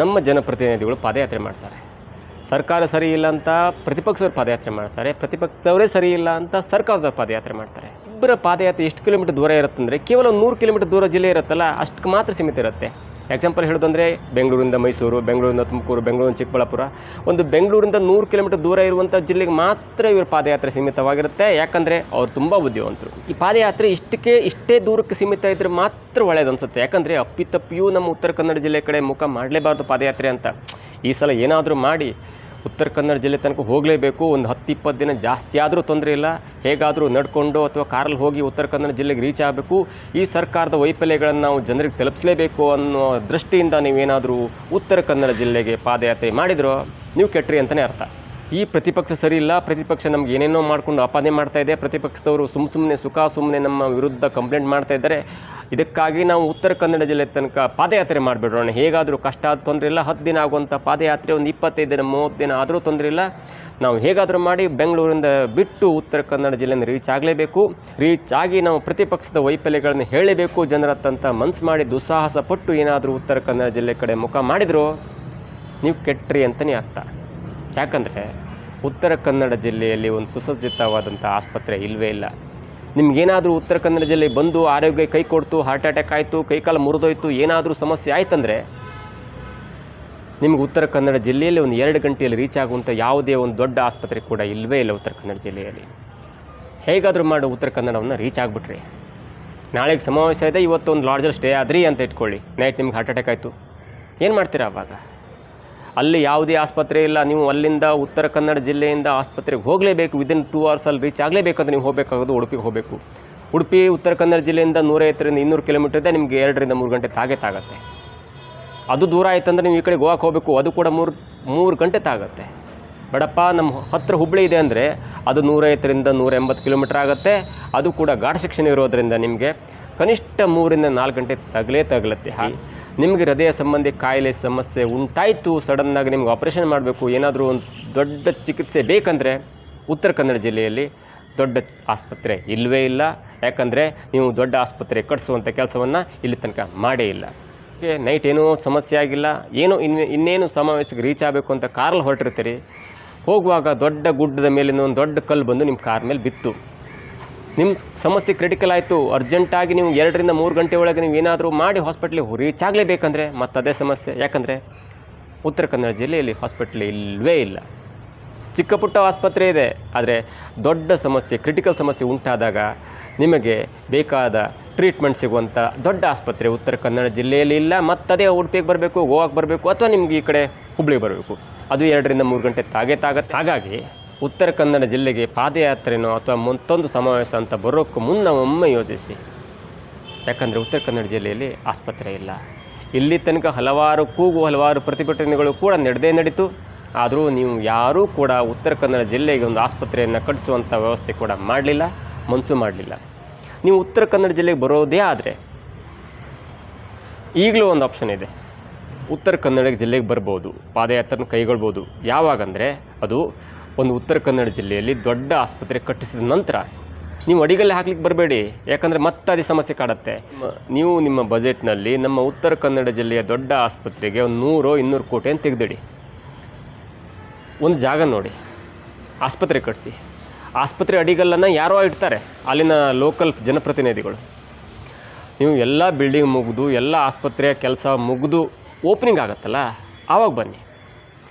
ನಮ್ಮ ಜನಪ್ರತಿನಿಧಿಗಳು ಪಾದಯಾತ್ರೆ ಮಾಡ್ತಾರೆ. ಸರ್ಕಾರ ಸರಿ ಇಲ್ಲ ಅಂತ ಪ್ರತಿಪಕ್ಷದವ್ರು ಪಾದಯಾತ್ರೆ ಮಾಡ್ತಾರೆ, ಪ್ರತಿಪಕ್ಷದವರೇ ಸರಿ ಇಲ್ಲ ಅಂತ ಸರ್ಕಾರದವ್ರು ಪಾದಯಾತ್ರೆ ಮಾಡ್ತಾರೆ. ಇಬ್ಬರ ಪಾದಯಾತ್ರೆ ಎಷ್ಟು ಕಿಲೋಮೀಟರ್ ದೂರ ಇರುತ್ತಂದರೆ ಕೇವಲ ನೂರು ಕಿಲೋಮೀಟರ್ ದೂರ ಜಿಲ್ಲೆ ಇರುತ್ತಲ್ಲ ಅಷ್ಟಕ್ಕೆ ಮಾತ್ರ ಸೀಮಿತ ಇರುತ್ತೆ. ಎಕ್ಸಾಂಪಲ್ ಹೇಳೋದಂದರೆ ಬೆಂಗಳೂರಿಂದ ಮೈಸೂರು, ಬೆಂಗಳೂರಿಂದ ತುಮಕೂರು, ಬೆಂಗಳೂರಿಂದ ಚಿಕ್ಕಬಳ್ಳಾಪುರ. ಒಂದು ಬೆಂಗಳೂರಿಂದ ನೂರು ಕಿಲೋಮೀಟರ್ ದೂರ ಇರುವಂಥ ಜಿಲ್ಲೆಗೆ ಮಾತ್ರ ಇವರು ಪಾದಯಾತ್ರೆ ಸೀಮಿತವಾಗಿರುತ್ತೆ. ಯಾಕಂದರೆ ಅವ್ರು ತುಂಬ ಬುದ್ಧಿವಂತರು. ಈ ಪಾದಯಾತ್ರೆ ಇಷ್ಟಕ್ಕೆ ಇಷ್ಟೇ ದೂರಕ್ಕೆ ಸೀಮಿತ ಇದ್ದರೆ ಮಾತ್ರ ಒಳ್ಳೇದು ಅನ್ಸುತ್ತೆ. ಯಾಕಂದರೆ ಅಪ್ಪಿತಪ್ಪಿಯೂ ನಮ್ಮ ಉತ್ತರ ಕನ್ನಡ ಜಿಲ್ಲೆ ಕಡೆ ಮುಖ ಮಾಡಲೇಬಾರ್ದು ಪಾದಯಾತ್ರೆ ಅಂತ. ಈ ಸಲ ಏನಾದರೂ ಮಾಡಿ ಉತ್ತರ ಕನ್ನಡ ಜಿಲ್ಲೆ ತನಕ ಹೋಗಲೇಬೇಕು. ಒಂದು ಹತ್ತು ಇಪ್ಪತ್ತು ದಿನ ಜಾಸ್ತಿ ಆದರೂ ತೊಂದರೆ ಇಲ್ಲ. ಹೇಗಾದರೂ ನಡ್ಕೊಂಡು ಅಥವಾ ಕಾರಲ್ಲಿ ಹೋಗಿ ಉತ್ತರ ಕನ್ನಡ ಜಿಲ್ಲೆಗೆ ರೀಚ್ ಆಗಬೇಕು. ಈ ಸರ್ಕಾರದ ವೈಫಲ್ಯಗಳನ್ನು ನಾವು ಜನರಿಗೆ ತಲುಪಿಸಲೇಬೇಕು ಅನ್ನೋ ದೃಷ್ಟಿಯಿಂದ ನೀವೇನಾದರೂ ಉತ್ತರ ಕನ್ನಡ ಜಿಲ್ಲೆಗೆ ಪಾದಯಾತ್ರೆ ಮಾಡಿದ್ರೋ, ನೀವು ಕೆಟ್ರಿ ಅಂತಲೇ ಅರ್ಥ. ಈ ಪ್ರತಿಪಕ್ಷ ಸರಿ ಇಲ್ಲ, ಪ್ರತಿಪಕ್ಷ ನಮ್ಗೆ ಏನೇನೋ ಮಾಡಿಕೊಂಡು ಆಪಾದನೆ ಮಾಡ್ತಾ ಇದೆ, ಪ್ರತಿಪಕ್ಷದವರು ಸುಮ್ಮ ಸುಮ್ಮನೆ ಸುಖ ಸುಮ್ಮನೆ ನಮ್ಮ ವಿರುದ್ಧ ಕಂಪ್ಲೇಂಟ್ ಮಾಡ್ತಾ ಇದ್ದಾರೆ. ಇದಕ್ಕಾಗಿ ನಾವು ಉತ್ತರ ಕನ್ನಡ ಜಿಲ್ಲೆ ತನಕ ಪಾದಯಾತ್ರೆ ಮಾಡಿಬಿಡೋಣ ಹೇಗಾದರೂ ಕಷ್ಟ ಆದ ತೊಂದರೆ ಇಲ್ಲ, ಹತ್ತು ದಿನ ಆಗುವಂಥ ಪಾದಯಾತ್ರೆ ಒಂದು ಇಪ್ಪತ್ತೈದು ದಿನ, ಮೂವತ್ತು ದಿನ ಆದರೂ ತೊಂದರೆ ಇಲ್ಲ. ನಾವು ಹೇಗಾದರೂ ಮಾಡಿ ಬೆಂಗಳೂರಿಂದ ಬಿಟ್ಟು ಉತ್ತರ ಕನ್ನಡ ಜಿಲ್ಲೆಯನ್ನು ರೀಚ್ ಆಗಲೇಬೇಕು. ರೀಚ್ ಆಗಿ ನಾವು ಪ್ರತಿಪಕ್ಷದ ವೈಫಲ್ಯಗಳನ್ನು ಹೇಳಬೇಕು. ಜನರ ತಂತ ಮನ್ಸು ಮಾಡಿ ದುಸ್ಸಾಹಸ ಪಟ್ಟು ಏನಾದರೂ ಉತ್ತರ ಕನ್ನಡ ಜಿಲ್ಲೆ ಕಡೆ ಮುಖ ಮಾಡಿದ್ರು, ನೀವು ಕೆಟ್ಟ್ರಿ ಅಂತಲೇ ಅರ್ಥ. ಯಾಕಂದರೆ ಉತ್ತರ ಕನ್ನಡ ಜಿಲ್ಲೆಯಲ್ಲಿ ಒಂದು ಸುಸಜ್ಜಿತವಾದಂಥ ಆಸ್ಪತ್ರೆ ಇಲ್ಲವೇ ಇಲ್ಲ. ನಿಮಗೇನಾದರೂ ಉತ್ತರ ಕನ್ನಡ ಜಿಲ್ಲೆ ಬಂದು ಆರೋಗ್ಯ ಕೈ ಕೊಡ್ತು ಹಾರ್ಟ್ ಅಟ್ಯಾಕ್ ಆಯಿತು ಕೈಕಾಲು ಮುರಿದೋಯ್ತು, ಏನಾದರೂ ಸಮಸ್ಯೆ ಆಯ್ತಂದರೆ ನಿಮ್ಗೆ ಉತ್ತರ ಕನ್ನಡ ಜಿಲ್ಲೆಯಲ್ಲಿ ಒಂದು ಎರಡು ಗಂಟೆಯಲ್ಲಿ ರೀಚ್ ಆಗುವಂಥ ಯಾವುದೇ ಒಂದು ದೊಡ್ಡ ಆಸ್ಪತ್ರೆ ಕೂಡ ಇಲ್ಲವೇ ಇಲ್ಲ ಉತ್ತರ ಕನ್ನಡ ಜಿಲ್ಲೆಯಲ್ಲಿ. ಹೇಗಾದರೂ ಮಾಡಿ ಉತ್ತರ ಕನ್ನಡವನ್ನು ರೀಚ್ ಆಗಿಬಿಟ್ರಿ. ನಾಳೆಗೆ ಸಮಾವೇಶ ಇದೆ ಇವತ್ತು ಒಂದು ಲಾಡ್ಜಲ್ಲಿ ಸ್ಟೇ ಆದ್ರಿ ಅಂತ ಇಟ್ಕೊಳ್ಳಿ. ನೈಟ್ ನಿಮ್ಗೆ ಹಾರ್ಟ್ ಅಟ್ಯಾಕ್ ಆಯಿತು. ಏನು ಮಾಡ್ತೀರಾ ಅವಾಗ? ಅಲ್ಲಿ ಯಾವುದೇ ಆಸ್ಪತ್ರೆ ಇಲ್ಲ, ನೀವು ಅಲ್ಲಿಂದ ಉತ್ತರ ಕನ್ನಡ ಜಿಲ್ಲೆಯಿಂದ ಆಸ್ಪತ್ರೆಗೆ ಹೋಗಲೇಬೇಕು ವಿದಿನ್ ಟೂ ಅವರ್ಸಲ್ಲಿ ರೀಚ್ ಆಗಲೇಬೇಕಂದ್ರೆ ನೀವು ಹೋಗಬೇಕಾಗೋದು ಉಡುಪಿಗೆ ಹೋಗಬೇಕು. ಉಡುಪಿ, ಉತ್ತರ ಕನ್ನಡ ಜಿಲ್ಲೆಯಿಂದ ನೂರೈವತ್ತರಿಂದ ಇನ್ನೂರು ಕಿಲೋಮೀಟರ್ ಇದೆ, ನಿಮಗೆ ಎರಡರಿಂದ ಮೂರು ಗಂಟೆ ತಾಗೇ ತಾಗತ್ತೆ ಅದು ದೂರ ಆಯ್ತಂದ್ರೆ ನೀವು ಈ ಕಡೆ ಗೋವಾಕ್ಕೆ ಹೋಗಬೇಕು, ಅದು ಕೂಡ ಮೂರು ಮೂರು ಗಂಟೆ ತಾಗತ್ತೆ ಬಡಪ್ಪ ನಮ್ಮ ಹತ್ತಿರ ಹುಬ್ಬಳ್ಳಿ ಇದೆ ಅಂದರೆ ಅದು ನೂರೈವತ್ತರಿಂದ ನೂರ ಎಂಬತ್ತು ಕಿಲೋಮೀಟ್ರ್ ಆಗುತ್ತೆ, ಅದು ಕೂಡ ಘಾಟ್ ಸೆಕ್ಷನ್ ಇರೋದರಿಂದ ನಿಮಗೆ ಕನಿಷ್ಠ ಮೂರಿಂದ ನಾಲ್ಕು ಗಂಟೆ ತಗಲೇ ತಗಲತ್ತೆ. ಹಾಗೆ ನಿಮಗೆ ಹೃದಯ ಸಂಬಂಧಿ ಕಾಯಿಲೆ ಸಮಸ್ಯೆ ಉಂಟಾಯಿತು ಸಡನ್ನಾಗಿ ನಿಮ್ಗೆ ಆಪರೇಷನ್ ಮಾಡಬೇಕು, ಏನಾದರೂ ಒಂದು ದೊಡ್ಡ ಚಿಕಿತ್ಸೆ ಬೇಕಂದರೆ ಉತ್ತರ ಕನ್ನಡ ಜಿಲ್ಲೆಯಲ್ಲಿ ದೊಡ್ಡ ಆಸ್ಪತ್ರೆ ಇಲ್ಲವೇ ಇಲ್ಲ. ಯಾಕಂದರೆ ನೀವು ದೊಡ್ಡ ಆಸ್ಪತ್ರೆ ಕಟ್ಟಿಸುವಂಥ ಕೆಲಸವನ್ನು ಇಲ್ಲಿ ತನಕ ಮಾಡೇ ಇಲ್ಲ. ನೈಟ್ ಏನೂ ಸಮಸ್ಯೆ ಆಗಿಲ್ಲ. ಏನೋ ಇನ್ನು ಇನ್ನೇನು ಸಮಾವೇಶಕ್ಕೆ ರೀಚ್ ಆಗಬೇಕು ಅಂತ ಕಾರಲ್ಲಿ ಹೊರಟಿರ್ತೀರಿ. ಹೋಗುವಾಗ ದೊಡ್ಡ ಗುಡ್ಡದ ಮೇಲಿನ ಒಂದು ದೊಡ್ಡ ಕಲ್ಲು ಬಂದು ನಿಮ್ಮ ಕಾರ್ ಮೇಲೆ ಬಿತ್ತು. ನಿಮ್ಮ ಸಮಸ್ಯೆ ಕ್ರಿಟಿಕಲ್ ಆಯಿತು ಅರ್ಜೆಂಟಾಗಿ ನೀವು ಎರಡರಿಂದ ಮೂರು ಗಂಟೆ ಒಳಗೆ ನೀವು ಏನಾದರೂ ಮಾಡಿ ಹಾಸ್ಪಿಟ್ಲಿಗೆ ರೀಚ್ ಆಗಲೇಬೇಕಂದ್ರೆ ಮತ್ತು ಅದೇ ಸಮಸ್ಯೆ. ಯಾಕಂದರೆ ಉತ್ತರ ಕನ್ನಡ ಜಿಲ್ಲೆಯಲ್ಲಿ ಹಾಸ್ಪಿಟ್ಲ್ ಇಲ್ಲವೇ ಇಲ್ಲ. ಚಿಕ್ಕ ಪುಟ್ಟ ಆಸ್ಪತ್ರೆ ಇದೆ, ಆದರೆ ದೊಡ್ಡ ಸಮಸ್ಯೆ ಕ್ರಿಟಿಕಲ್ ಸಮಸ್ಯೆ ಉಂಟಾದಾಗ ನಿಮಗೆ ಬೇಕಾದ ಟ್ರೀಟ್ಮೆಂಟ್ ಸಿಗುವಂಥ ದೊಡ್ಡ ಆಸ್ಪತ್ರೆ ಉತ್ತರ ಕನ್ನಡ ಜಿಲ್ಲೆಯಲ್ಲಿ ಇಲ್ಲ. ಮತ್ತದೇ ಉಡುಪಿಗೆ ಬರಬೇಕು ಗೋವಾಕ್ಕೆ ಬರಬೇಕು, ಅಥವಾ ನಿಮ್ಗೆ ಈ ಕಡೆ ಹುಬ್ಳಿಗೆ ಬರಬೇಕು. ಅದು ಎರಡರಿಂದ ಮೂರು ಗಂಟೆ ತಾಗೇ ತಾಗತ್ತೆ. ಹಾಗಾಗಿ ಉತ್ತರ ಕನ್ನಡ ಜಿಲ್ಲೆಗೆ ಪಾದಯಾತ್ರೆನೋ ಅಥವಾ ಮತ್ತೊಂದು ಸಮಾವೇಶ ಅಂತ ಬರೋಕ್ಕೂ ಮುನ್ನ ಒಮ್ಮೆ ಯೋಚಿಸಿ. ಯಾಕಂದರೆ ಉತ್ತರ ಕನ್ನಡ ಜಿಲ್ಲೆಯಲ್ಲಿ ಆಸ್ಪತ್ರೆ ಇಲ್ಲ. ಇಲ್ಲಿ ತನಕ ಹಲವಾರು ಕೂಗು, ಹಲವಾರು ಪ್ರತಿಭಟನೆಗಳು ಕೂಡ ನಡೆದೇ ನಡೀತು. ಆದರೂ ನೀವು ಯಾರೂ ಕೂಡ ಉತ್ತರ ಕನ್ನಡ ಜಿಲ್ಲೆಗೆ ಒಂದು ಆಸ್ಪತ್ರೆಯನ್ನು ಕಟ್ಟಿಸುವಂಥ ವ್ಯವಸ್ಥೆ ಕೂಡ ಮಾಡಲಿಲ್ಲ ಮನಸ್ಸು ಮಾಡಲಿಲ್ಲ. ನೀವು ಉತ್ತರ ಕನ್ನಡ ಜಿಲ್ಲೆಗೆ ಬರೋದೇ ಆದರೆ ಈಗಲೂ ಒಂದು ಆಪ್ಷನ್ ಇದೆ. ಉತ್ತರ ಕನ್ನಡ ಜಿಲ್ಲೆಗೆ ಬರ್ಬೋದು, ಪಾದಯಾತ್ರೆನ ಕೈಗೊಳ್ಬೋದು. ಯಾವಾಗಂದರೆ ಅದು ಒಂದು ಉತ್ತರ ಕನ್ನಡ ಜಿಲ್ಲೆಯಲ್ಲಿ ದೊಡ್ಡ ಆಸ್ಪತ್ರೆ ಕಟ್ಟಿಸಿದ ನಂತರ ನೀವು ಅಡಿಗಲ್ಲಿ ಹಾಕ್ಲಿಕ್ಕೆ ಬರಬೇಡಿ. ಯಾಕಂದರೆ ಮತ್ತೆ ಅದೇ ಸಮಸ್ಯೆ ಕಾಡುತ್ತೆ. ನೀವು ನಿಮ್ಮ ಬಜೆಟ್ನಲ್ಲಿ ನಮ್ಮ ಉತ್ತರ ಕನ್ನಡ ಜಿಲ್ಲೆಯ ದೊಡ್ಡ ಆಸ್ಪತ್ರೆಗೆ ಒಂದು ನೂರು ಇನ್ನೂರು ಕೋಟಿ ಅಂತ ತೆಗೆದಿಡಿ. ಒಂದು ಜಾಗ ನೋಡಿ. ಆಸ್ಪತ್ರೆ ಕಟ್ಟಿಸಿ ಆಸ್ಪತ್ರೆ ಅಡಿಗಲ್ಲನ್ನು ಯಾರೋ ಇಡ್ತಾರೆ. ಅಲ್ಲಿನ ಲೋಕಲ್ ಜನಪ್ರತಿನಿಧಿಗಳು. ನೀವು ಎಲ್ಲ ಬಿಲ್ಡಿಂಗ್ ಮುಗಿದು ಎಲ್ಲ ಆಸ್ಪತ್ರೆಯ ಕೆಲಸ ಮುಗಿದು ಓಪನಿಂಗ್ ಆಗುತ್ತಲ್ಲ? ಆವಾಗ ಬನ್ನಿ.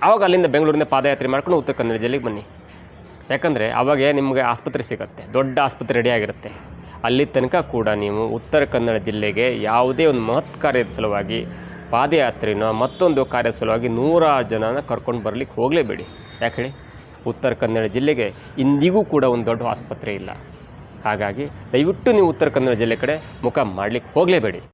ಆವಾಗ ಅಲ್ಲಿಂದ ಬೆಂಗಳೂರಿಂದ ಪಾದಯಾತ್ರೆ ಮಾಡ್ಕೊಂಡು ಉತ್ತರ ಕನ್ನಡ ಜಿಲ್ಲೆಗೆ ಬನ್ನಿ. ಯಾಕಂದರೆ ಆವಾಗ ನಿಮಗೆ ಆಸ್ಪತ್ರೆ ಸಿಗುತ್ತೆ, ದೊಡ್ಡ ಆಸ್ಪತ್ರೆ ರೆಡಿಯಾಗಿರುತ್ತೆ ಅಲ್ಲಿ ತನಕ ಕೂಡ ನೀವು ಉತ್ತರ ಕನ್ನಡ ಜಿಲ್ಲೆಗೆ ಯಾವುದೇ ಒಂದು ಮಹತ್ ಕಾರ್ಯದ ಸಲುವಾಗಿ ಪಾದಯಾತ್ರೆನೋ ಮತ್ತೊಂದು ಕಾರ್ಯದ ಸಲುವಾಗಿ ನೂರಾರು ಜನನ ಕರ್ಕೊಂಡು ಬರಲಿಕ್ಕೆ ಹೋಗಲೇಬೇಡಿ. ಯಾಕೆ ಹೇಳಿ? ಉತ್ತರ ಕನ್ನಡ ಜಿಲ್ಲೆಗೆ ಇಂದಿಗೂ ಕೂಡ ಒಂದು ದೊಡ್ಡ ಆಸ್ಪತ್ರೆ ಇಲ್ಲ. ಹಾಗಾಗಿ ದಯವಿಟ್ಟು ನೀವು ಉತ್ತರ ಕನ್ನಡ ಜಿಲ್ಲೆ ಕಡೆ ಮುಖ ಮಾಡಲಿಕ್ಕೆ ಹೋಗಲೇಬೇಡಿ.